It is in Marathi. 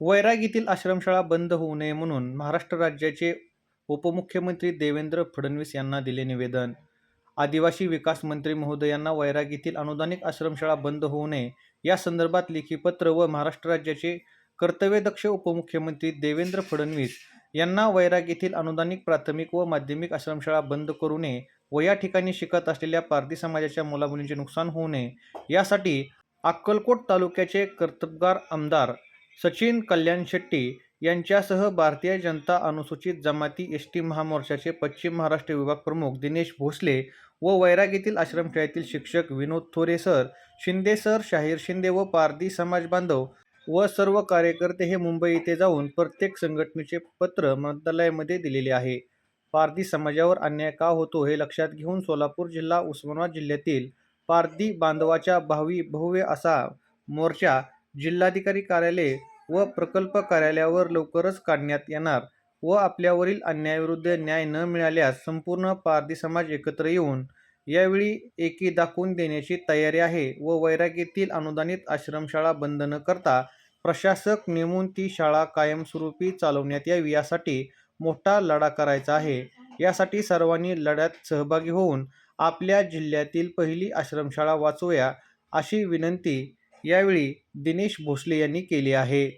वैराग येथील आश्रमशाळा बंद होऊ नये म्हणून महाराष्ट्र राज्याचे उपमुख्यमंत्री देवेंद्र फडणवीस यांना दिले निवेदन. आदिवासी विकास मंत्री महोदयांना वैराग येथील अनुदानित आश्रमशाळा बंद होऊ नये या संदर्भात लेखी पत्र व महाराष्ट्र राज्याचे कर्तव्यदक्ष उपमुख्यमंत्री देवेंद्र फडणवीस यांना वैराग येथील अनुदानित प्राथमिक व माध्यमिक आश्रमशाळा बंद करू नये व या ठिकाणी शिकत असलेल्या पारधी समाजाच्या मुलामुलींचे नुकसान होऊ नये यासाठी अक्कलकोट तालुक्याचे कर्तबगार आमदार सचिन कल्याण शेट्टी यांच्यासह भारतीय जनता अनुसूचित जमाती एस टी महामोर्चाचे पश्चिम महाराष्ट्र विभाग प्रमुख दिनेश भोसले व वैरागीतील आश्रमशाळेतील शिक्षक विनोद थोरे सर शिंदे सर शाहीर शिंदे व पारधी समाज बांधव व सर्व कार्यकर्ते हे मुंबई येथे जाऊन प्रत्येक संघटनेचे पत्र मंत्रालयामध्ये दिलेले आहे. पारधी समाजावर अन्याय का होतो हे लक्षात घेऊन सोलापूर जिल्हा उस्मानाबाद जिल्ह्यातील पारधी बांधवाच्या भावी भव्य असा मोर्चा जिल्हाधिकारी कार्यालय व प्रकल्प कार्यालयावर लवकरच काढण्यात येणार व आपल्यावरील अन्यायाविरुद्ध न्याय न मिळाल्यास संपूर्ण पारधी समाज एकत्र येऊन यावेळी एकी दाखवून देण्याची तयारी आहे व वैराग येथील अनुदानित आश्रमशाळा बंद न करता प्रशासक नेमून ती शाळा कायमस्वरूपी चालवण्यात यावी यासाठी मोठा लढा करायचा आहे. यासाठी सर्वांनी लढ्यात सहभागी होऊन आपल्या जिल्ह्यातील पहिली आश्रमशाळा वाचवूया अशी विनंती यावेळी दिनेश भोसले यांनी केली आहे.